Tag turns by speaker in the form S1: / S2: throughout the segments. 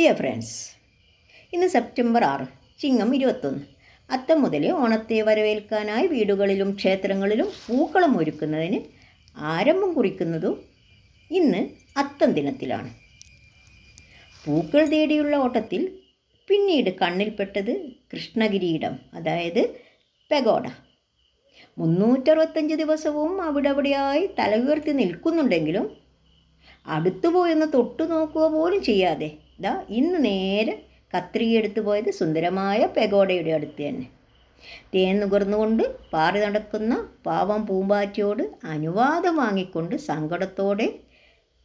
S1: Dear friends ഇന്ന് September ആറ് ചിങ്ങം ഇരുപത്തൊന്ന്. അത്തം മുതൽ ഓണത്തെ വരവേൽക്കാനായി വീടുകളിലും ക്ഷേത്രങ്ങളിലും പൂക്കളം ഒരുക്കുന്നതിന് ആരംഭം കുറിക്കുന്നതും ഇന്ന് അത്തം ദിനത്തിലാണ്. പൂക്കൾ തേടിയുള്ള ഓട്ടത്തിൽ പിന്നീട് കണ്ണിൽപ്പെട്ടത് കൃഷ്ണകിരീടം അതായത് പെഗോഡ. മുന്നൂറ്ററുപത്തഞ്ച് ദിവസവും അവിടെ അവിടെയായി തല ഉയർത്തി നിൽക്കുന്നുണ്ടെങ്കിലും അടുത്തുപോയൊന്ന് തൊട്ടു നോക്കുക പോലും ചെയ്യാതെ ദാ ഇന്ന് നേരെ കത്രിക എടുത്തു പോയത് സുന്ദരമായ പെഗോഡയുടെ അടുത്ത് തന്നെ. തേൻ നുകർന്നുകൊണ്ട് പാറി നടക്കുന്ന പാവം പൂമ്പാറ്റയോട് അനുവാദം വാങ്ങിക്കൊണ്ട് സങ്കടത്തോടെ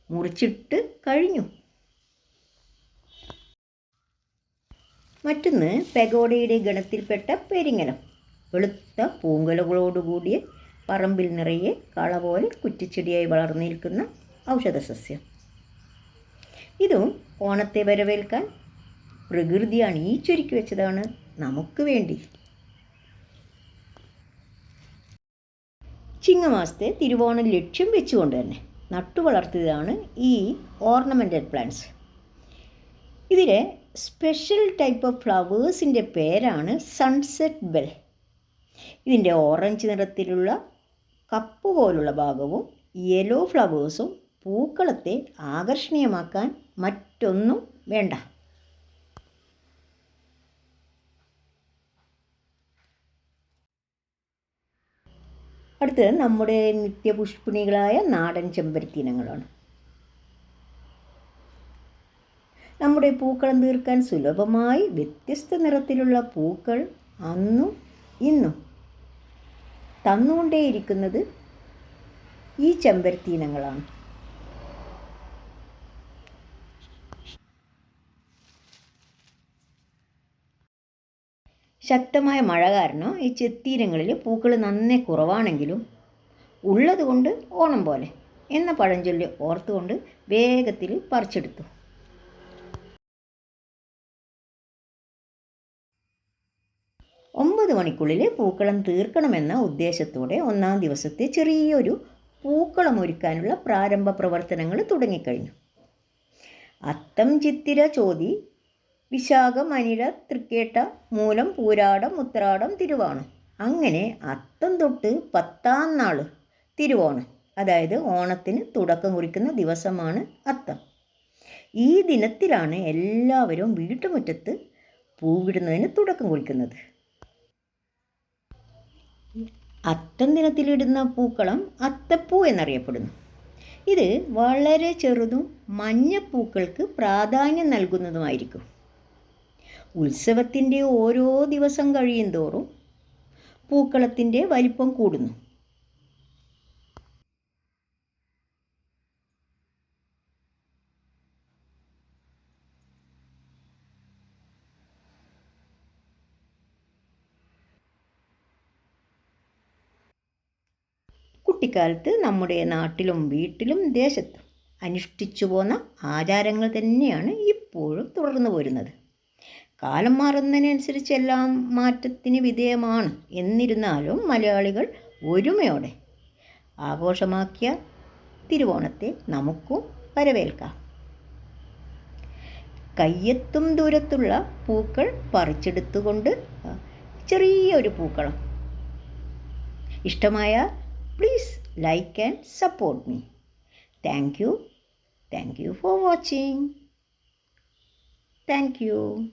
S1: മുറിച്ചിട്ട് കഴിഞ്ഞു. മറ്റൊന്ന് പെഗോഡയുടെ ഗണത്തിൽപ്പെട്ട പെരിങ്ങലം. വെളുത്ത പൂങ്കലുകളോടുകൂടിയ പറമ്പിൽ നിറയെ കള പോലെ കുറ്റിച്ചെടിയായി വളർന്നിരിക്കുന്ന ഔഷധസസ്യം. ഇതും ഓണത്തെ വരവേൽക്കാൻ പ്രകൃതിയാണ് ഈ ചുരുക്കി വെച്ചതാണ് നമുക്ക് വേണ്ടി. ചിങ്ങമാസത്തെ തിരുവോണം ലക്ഷ്യം വെച്ചുകൊണ്ട് തന്നെ നട്ടു വളർത്തിയതാണ് ഈ ഓർണമെന്റഡ് പ്ലാന്റ്സ് ഇതിലെ സ്പെഷ്യൽ ടൈപ്പ് ഓഫ് ഫ്ലവേഴ്സിന്റെ പേരാണ് സൺസെറ്റ് ബെൽ ഇതിന്റെ ഓറഞ്ച് നിറത്തിലുള്ള കപ്പ് പോലുള്ള ഭാഗവും യെല്ലോ ഫ്ലവേഴ്സും പൂക്കളത്തെ ആകർഷണീയമാക്കാൻ മറ്റൊന്നും വേണ്ട. അടുത്തത് നമ്മുടെ നിത്യപുഷ്പിണികളായ നാടൻ ചെമ്പരത്തി ഇനങ്ങളാണ് നമ്മുടെ പൂക്കളം തീർക്കാൻ സുലഭമായി വ്യത്യസ്ത നിറത്തിലുള്ള പൂക്കൾ അന്നും ഇന്നും തന്നുകൊണ്ടേയിരിക്കുന്നത് ഈ ചെമ്പരത്തി ഇനങ്ങളാണ് ശക്തമായ മഴ കാരണം ഈ ചെത്തീരങ്ങളിൽ പൂക്കൾ നന്നേ കുറവാണെങ്കിലും ഉള്ളതുകൊണ്ട് ഓണം പോലെ എന്ന പഴഞ്ചൊല്ലി ഓർത്തുകൊണ്ട് വേഗത്തിൽ പറിച്ചെടുത്തു. ഒമ്പത് മണിക്കുള്ളിൽ പൂക്കളം തീർക്കണമെന്ന ഉദ്ദേശത്തോടെ ഒന്നാം ദിവസത്തെ ചെറിയൊരു പൂക്കളം ഒരുക്കാനുള്ള പ്രാരംഭ പ്രവർത്തനങ്ങൾ തുടങ്ങിക്കഴിഞ്ഞു. അത്തം ചിത്തിര ചോതി വിശാഖം അനിഴ തൃക്കേട്ട മൂലം പൂരാടം ഉത്രാടം തിരുവോണം. അങ്ങനെ അത്തം തൊട്ട് പത്താം നാൾ തിരുവോണം. അതായത് ഓണത്തിന് തുടക്കം കുറിക്കുന്ന ദിവസമാണ് അത്തം. ഈ ദിനത്തിലാണ് എല്ലാവരും വീട്ടുമുറ്റത്ത് പൂവിടുന്നതിന് തുടക്കം കുറിക്കുന്നത്. അത്തം ദിനത്തിലിടുന്ന പൂക്കളം അത്തപ്പൂ എന്നറിയപ്പെടുന്നു. ഇത് വളരെ ചെറുതും മഞ്ഞപ്പൂക്കൾക്ക് പ്രാധാന്യം നൽകുന്നതുമായിരിക്കും. ഉത്സവത്തിന്റെ ഓരോ ദിവസം കഴിയും തോറും പൂക്കളത്തിന്റെ വലിപ്പം കൂടുന്നു. കുട്ടിക്കാലത്ത് നമ്മുടെ നാട്ടിലും വീട്ടിലും ദേശത്തും അനുഷ്ഠിച്ചു പോന്ന ആചാരങ്ങൾ തന്നെയാണ് ഇപ്പോഴും തുടർന്നു പോരുന്നത് കാലം മാറുന്നതിനനുസരിച്ച് എല്ലാം മാറ്റത്തിന് വിധേയമാണ്. എന്നിരുന്നാലും മലയാളികൾ ഒരുമയോടെ ആഘോഷമാക്കിയ തിരുവോണത്തെ നമുക്കും വരവേൽക്കാം. കയ്യെത്തും ദൂരത്തുള്ള പൂക്കൾ പറിച്ചെടുത്തുകൊണ്ട് ചെറിയൊരു പൂക്കളം. ഇഷ്ടമായ please like and support me thank you thank you for watching thank you